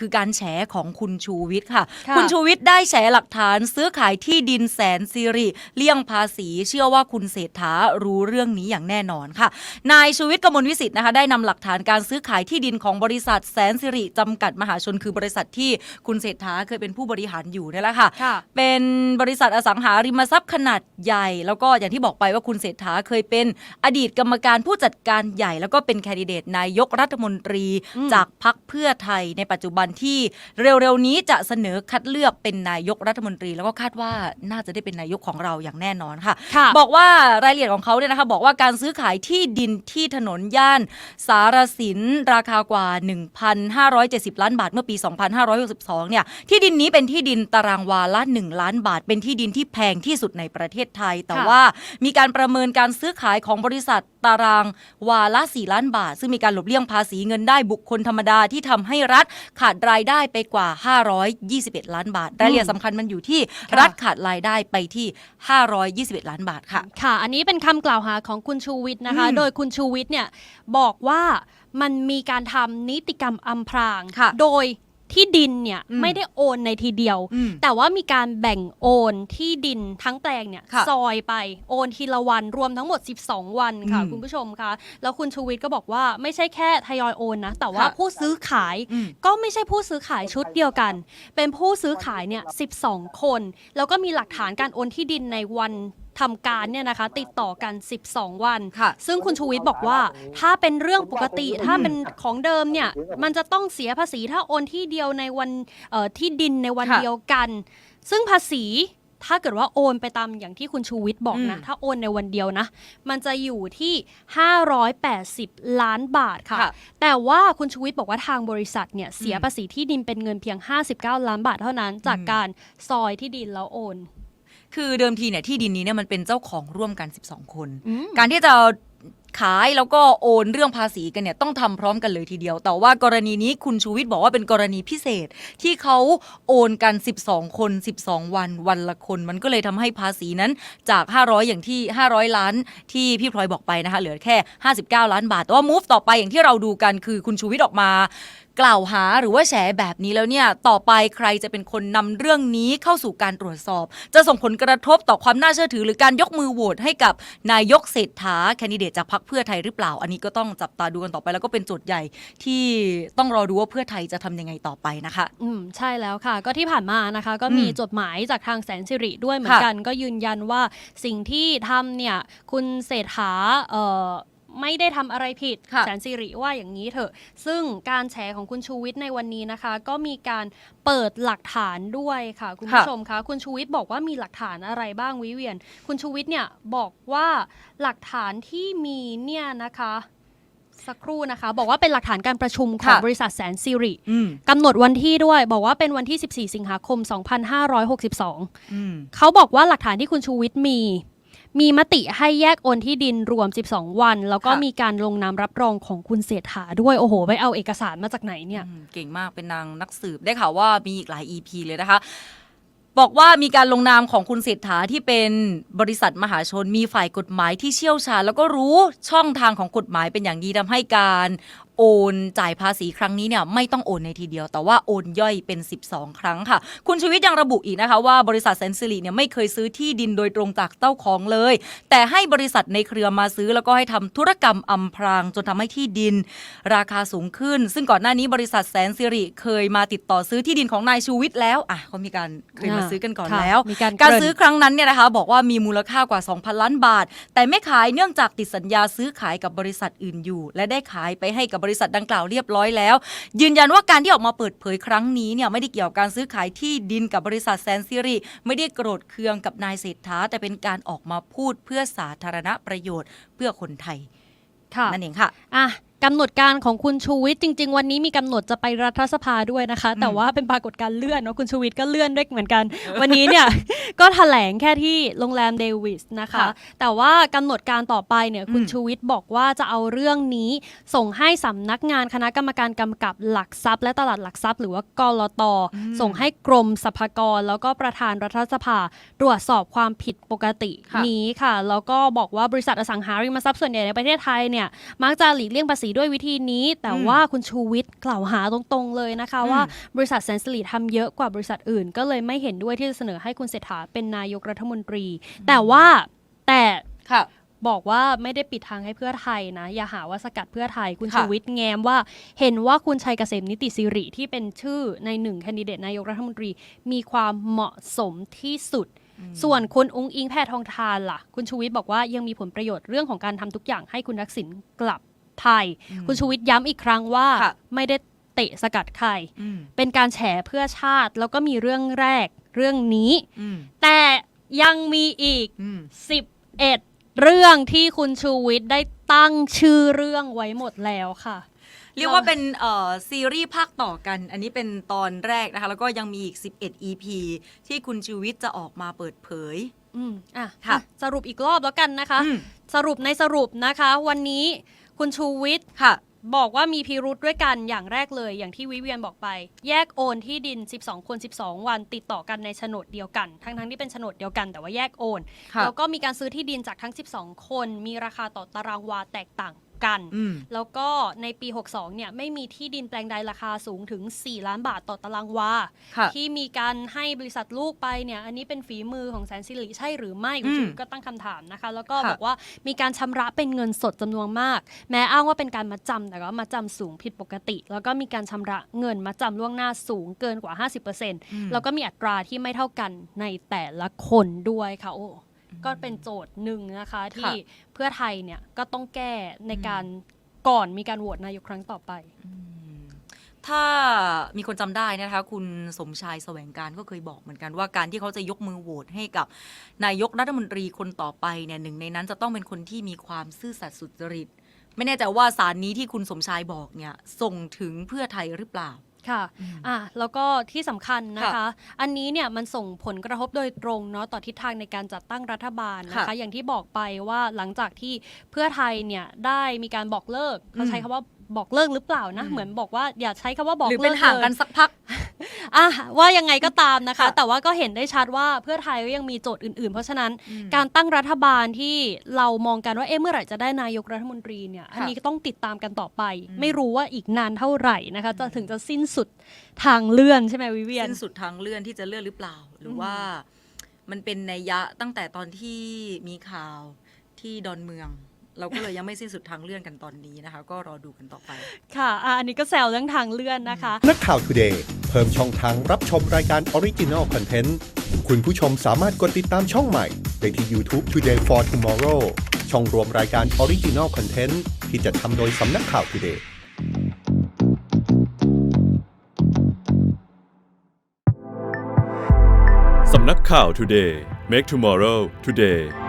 คือการแฉของคุณชูวิทย์ค่ะค่ะ คุณชูวิทย์ได้แฉหลักฐานซื้อขายที่ดินแสนสิริเลี่ยงภาษีเชื่อว่าคุณเศรษฐารู้เรื่องนี้อย่างแน่นอนค่ะ นายชูวิทย์กมลวิสิทธิ์นะคะได้นำหลักฐานการซื้อขายที่ดินของบริษัทแสนสิริจำกัดมหาชนคือบริษัทที่คุณเศรษฐาเคยเป็นผู้บริหารอยู่นี่แหละค่ะค่ะ เป็นบริษัทอสังหาริมทรัพย์ขนาดใหญ่ แล้วก็อย่างที่บอกไปว่าคุณเศรษฐาเคยเป็นอดีตกรรมการผู้จัดการใหญ่ แล้วก็เป็นแคนดิเดตนายกรัฐมนตรีอืมจากพรรคเพื่อไทยในปัจจุบันที่เร็วๆนี้จะเสนอคัดเลือกเป็นนายกรัฐมนตรี แล้วก็คาดว่าน่าจะได้เป็นนายกของเราอย่างแน่นอนค่ะค่ะ บอกว่ารายละเอียดของเขาเนี่ยนะคะบอกว่าการซื้อขายที่ดินที่ถนนย่าน สารสิน ราคากว่า 1,570 ล้านบาทเมื่อปี 2562 เนี่ยที่ดินนี้เป็นที่ดินตารางวาละ 1 ล้านบาท เป็นที่ดินที่แพงที่สุดในประเทศไทย แต่ค่ะว่ามีการประเมินการซื้อขายของบริษัทตารางวาละ 4 ล้านบาท ซึ่งมีการหลบเลี่ยงภาษีเงินได้บุคคลธรรมดาที่ทำให้รัฐขาดรายได้ไปกว่า 521 ล้านบาท รายละเอียดสำคัญมันอยู่ที่ค่ะรัฐขาดรายได้ไปที่ 521 ล้านบาทค่ะ ค่ะ อันนี้เป็นคำกล่าวหาของคุณชูวิทย์นะคะอืมโดยคุณชูวิทย์เนี่ยบอกว่ามันมีการทำนิติกรรมอำพรางค่ะโดย ที่ดินเนี่ยอืมไม่ได้โอนในทีเดียว อืมแต่ว่ามีการแบ่งโอนที่ดินทั้งแปลงเนี่ยค่ะซอยไปโอนทีละวันรวมทั้งหมด 12 วันค่ะ อืมคุณผู้ชมคะแล้วคุณชูวิทย์ก็บอกว่าไม่ใช่แค่ทยอยโอนนะแต่ว่าค่ะ ผู้ซื้อขาย อืม ก็ไม่ใช่ผู้ซื้อขายชุดเดียวกัน เป็นผู้ซื้อขายเนี่ย 12 คน แล้วก็มีหลักฐานการโอนที่ดินในวัน ทำการเนี่ยนะคะ ติดต่อกัน 12 วัน ค่ะ ซึ่งคุณชูวิทย์บอกว่า ถ้าเป็นเรื่องปกติถ้าเป็นของเดิมเนี่ยมันจะต้องเสียภาษีถ้าโอนที่เดียวในวันเอ่อที่ดินในวันค่ะเดียวกัน ซึ่งภาษีถ้าเกิดว่าโอนไปตามอย่างที่คุณชูวิทย์บอกนะอืมถ้าโอนในวันเดียวนะ มันจะอยู่ที่ 580 ล้านบาทค่ะ ค่ะ แต่ว่าคุณชูวิทย์บอกว่าทางบริษัทเนี่ยเสียอืมภาษีที่ดินเป็นเงินเพียง 59 ล้านบาทเท่านั้น จากอืมการซอยที่ดินแล้วโอน คือเดิมทีเนี่ยที่ดินนี้เนี่ยมันเป็นเจ้าของร่วมกัน 12 คนอืมการที่จะ ขายแล้วก็โอนเรื่องภาษีกันเนี่ยต้องทำพร้อมกันเลยทีเดียว แต่ว่ากรณีนี้คุณชูวิทย์บอกว่าเป็นกรณีพิเศษที่เขาโอนกัน 12 คน 12 วันวันละคน มันก็เลยทำให้ภาษีนั้นจาก 500 อย่างที่ 500 ล้านที่พี่พลอยบอกไปนะคะเหลือแค่ 59 ล้านบาทแต่ว่า move ต่อไปอย่างที่เราดูกันคือคุณชูวิทย์ออกมากล่าวหาหรือว่าแฉแบบนี้แล้วเนี่ย ต่อไปใครจะเป็นคนนำเรื่องนี้เข้าสู่การตรวจสอบ จะส่งผลกระทบต่อความน่าเชื่อถือหรือการยกมือโหวตให้กับนายกเศรษฐาแคนดิเดตจากพรรคเพื่อไทยหรือเปล่า อันนี้ก็ต้องจับตาดูกันต่อไป แล้วก็เป็นโจทย์ใหญ่ที่ต้องรอดูว่าเพื่อไทยจะทำยังไงต่อไปนะคะ อืมใช่แล้วค่ะ ก็ที่ผ่านมานะคะ ก็มีอืมจดหมายจากทางแสนสิริด้วยเหมือนค่ะกัน ก็ยืนยันว่าสิ่งที่ทำเนี่ยคุณเศรษฐาเอ่อ ไม่ได้ทำอะไรผิดค่ะ แสนสิริว่าอย่างนี้เถอะ ซึ่งการแฉของคุณชูวิทย์ในวันนี้นะคะ ก็มีการเปิดหลักฐานด้วยค่ะ คุณผู้ชมคะคุณชูวิทย์บอกว่ามีหลักฐานอะไรบ้างวิเวียน คุณชูวิทย์เนี่ยบอกว่าหลักฐานที่มีเนี่ยนะคะสักครู่นะคะ บอกว่าเป็นหลักฐานการประชุมของค่ะ บริษัทแสนสิริอืมกำหนดวันที่ด้วย บอกว่าเป็นวันที่ 14 สิงหาคม 2562 อืม เขาบอกว่าหลักฐานที่คุณชูวิทย์มี มีมติให้แยกโอนที่ดินรวม 12 วัน แล้วก็ค่ะ มีการลงนามรับรองของคุณเศรษฐาด้วยโอ้โห ไปเอาเอกสารมาจากไหนเนี่ย อืมเก่งมากเป็นนางนักสืบได้ข่าวว่ามีอีกหลาย EP เลยนะคะ บอกว่ามีการลงนามของคุณเศรษฐาที่เป็นบริษัทมหาชนมีฝ่ายกฎหมายที่เชี่ยวชาญ แล้วก็รู้ช่องทางของกฎหมายเป็นอย่างดีทำให้การ โอนจ่ายภาษีครั้งนี้เนี่ยไม่ต้องโอนในทีเดียว แต่ว่าโอนย่อยเป็น 12 ครั้งค่ะ คุณชีวิตยังระบุอีกนะคะว่าบริษัทแสนสิริเนี่ยไม่เคยซื้อที่ดินโดยตรงจากเจ้าของเลย แต่ให้บริษัทในเครือมาซื้อแล้วก็ให้ทำธุรกรรมอำพรางจนทำให้ที่ดิน ราคาสูงขึ้น ซึ่งก่อนหน้านี้บริษัทแสนสิริเคยมาติดต่อซื้อที่ดินของนายชูวิทย์แล้วอะเขามีการเคยมาซื้อกันก่อนค่ะแล้วมีการการเกริ่นซื้อครั้งนั้นเนี่ยนะคะบอกว่ามีมูลค่ากว่า 2,000 ล้านบาท แต่ไม่ขายเนื่องจากติดสัญญาซื้อขายกับบริษัทอื่นอยู่ และได้ขายไปให้กับบริษัทดังกล่าวเรียบร้อยแล้ว ยืนยันว่าการที่ออกมาเปิดเผยครั้งนี้เนี่ยไม่ได้เกี่ยวกับการซื้อขายที่ดินกับบริษัทแสนสิริไม่ได้โกรธเคืองกับนายเศรษฐาแต่เป็นการออกมาพูดเพื่อสาธารณประโยชน์เพื่อคนไทยค่ะนั่นเองค่ะอะ กำหนดการของคุณชูวิทย์จริง ๆ วันนี้มีกำหนดจะไปรัฐสภาด้วยนะคะ แต่ว่าเป็นปรากฏการณ์เลื่อนเนาะคุณชูวิทย์ก็เลื่อนด้วยเหมือนกัน วันนี้เนี่ย ก็แถลงแค่ที่โรงแรมเดวิสนะคะ ค่ะแต่ว่ากำหนดการต่อไปเนี่ยคุณอืม ชูวิทย์บอกว่าจะเอาเรื่องนี้ ส่งให้สำนักงานคณะกรรมการกำกับหลักทรัพย์ และตลาดหลักทรัพย์ หรือว่ากลตส่งให้กรมสรรพากรแล้วก็ประธานรัฐสภา ตรวจสอบความผิดปกติค่ะ นี้ค่ะแล้วก็บอกว่าบริษัทอสังหาริมทรัพย์ส่วนใหญ่ในประเทศไทยเนี่ยมักจะหลีกเลี่ยงภาษีษีด้วยวิธีนี้ แต่อืมว่าคุณชูวิทย์กล่าวหาตรงๆเลยนะคะอืมว่าบริษัทแสนสิริทำเยอะกว่าบริษัทอื่น ก็เลยไม่เห็นด้วยที่จะเสนอให้คุณเศรษฐาเป็นนายกรัฐมนตรี แต่ว่าแต่ค่ะบอกว่าไม่ได้ปิดทางให้เพื่อไทยนะ อย่าหาว่าสกัดเพื่อไทยคุณค่ะชูวิทย์แง้มว่า เห็นว่าคุณชัยเกษมนิติสิริที่เป็นชื่อในหนึ่งแคนดิเดตนายกรัฐมนตรี มีความเหมาะสมที่สุด ส่วนคุณอุ้งอิงแพทองทานล่ะ คุณชูวิทย์บอกว่ายังมีผลประโยชน์เรื่องของการทำทุกอย่างให้คุณทักษิณกลับ ไทยอืมคุณชูวิทย์ย้ำอีกครั้งว่าค่ะไม่ได้เตะสกัดใครอืมเป็นการแฉเพื่อชาติ แล้วก็มีเรื่องแรกเรื่องนี้อืมแต่ยังมีอีกอืม11 เรื่องที่คุณชูวิทย์ได้ตั้งชื่อเรื่องไว้หมดแล้วค่ะเรียกว่าเป็นเอ่อซีรีส์ภาคต่อกัน อันนี้เป็นตอนแรกนะคะ แล้วก็ยังมีอีก 11 EP ที่คุณชูวิทย์จะออกมาเปิดเผย อืมอะค่ะอะสรุปอีกรอบแล้วกันนะคะอืมสรุปในสรุปนะคะ วันนี้ คุณชูวิทย์ค่ะ บอกว่ามีพิรุธด้วยกันอย่างแรกเลย อย่างที่วิเวียนบอกไป แยกโอนที่ดิน 12 คน 12 วันติดต่อกันในโฉนดเดียวกัน ทั้งๆที่เป็นโฉนดเดียวกันแต่ว่าแยกโอน ค่ะ แล้วก็มีการซื้อที่ดินจากทั้ง 12 คน มีราคาต่อตารางวาแตกต่าง กัน อืม แล้วก็ในปี 62 เนี่ยไม่มีที่ดินแปลงใดราคาสูงถึง 4 ล้านบาทต่อตารางวา ค่ะ ที่มีการให้บริษัทลูกไปเนี่ยอันนี้เป็นฝีมือของแสนสิริใช่หรือไม่คุณอืมชูวิทย์ก็ตั้งคำถามนะคะ แล้วก็ค่ะ บอกว่ามีการชำระเป็นเงินสดจำนวนมาก แม้อ้างว่าเป็นการมาจำแต่ก็มาจำสูงผิดปกติ แล้วก็มีการชำระเงินมาจำล่วงหน้าสูงเกินกว่า 50%แล้วก็มีอัตราที่ไม่เท่ากันในแต่ละคนด้วยค่ะโอ้ ก็เป็นโจทย์หนึ่งนะคะที่เพื่อไทยเนี่ยก็ต้องแก้ในการก่อนมีการโหวตนายกครั้งต่อไปอืมถ้ามีคนจำได้นะคะ คุณสมชายแสวงการก็เคยบอกเหมือนกันว่าการที่เขาจะยกมือโหวตให้กับนายกรัฐมนตรีคนต่อไปเนี่ยหนึ่งในนั้นจะต้องเป็นคนที่มีความซื่อสัตย์สุจริต ไม่แน่ใจว่าสารนี้ที่คุณสมชายบอกเนี่ยส่งถึงเพื่อไทยหรือเปล่า ค่ะอะแล้วก็ที่สำคัญนะคะค่ะอันนี้เนี่ยมันส่งผลกระทบโดยตรงเนาะต่อทิศทางในการจัดตั้งรัฐบาลนะคะ ค่ะอย่างที่บอกไปว่าหลังจากที่เพื่อไทยเนี่ยได้มีการบอกเลิกเขาใช้คำว่าบอกเลิกหรือเปล่านะ อืม เหมือนบอกว่าอย่าใช้คำว่าบอกหรือเลิเป็กนห่างกันเลย สักพัก อะว่ายังไงก็ตามนะคะ ค่ะแต่ว่าก็เห็นได้ชัดว่าเพื่อไทยก็ยังมีโจทย์อื่นๆ เพราะฉะนั้นอืมการตั้งรัฐบาลที่เรามองกันว่าเอ๊ะเมื่อไหร่จะได้นายกรัฐมนตรีเนี่ยอันนี้ก็ต้องติดตามกันต่อไป อืม ไม่รู้ว่าอีกนานเท่าไหร่นะคะจะถึงจะสิ้นสุดทางเลื่อนใช่ไหมวิเวียน สิ้นสุดทางเลื่อนที่จะเลื่อนหรือเปล่า หรืออม ว่ามันเป็นนัยยะตั้งแต่ตอนที่มีข่าวที่ดอนเมือง เราก็เลยยังไม่สิ้นสุดทางเลื่อนกันตอนนี้นะคะ ก็รอดูกันต่อไป ค่ะอะอันนี้ก็แซวเรื่องทางเลื่อนนะคะ นักข่าว Today เพิ่มช่องทางรับชมรายการ Original Content คุณผู้ชมสามารถกดติดตามช่องใหม่ได้ที่ YouTube Today for Tomorrow ช่องรวมรายการ Original Content ที่จะทำโดยสำนักข่าว Today สำนักข่าว Today Make Tomorrow Today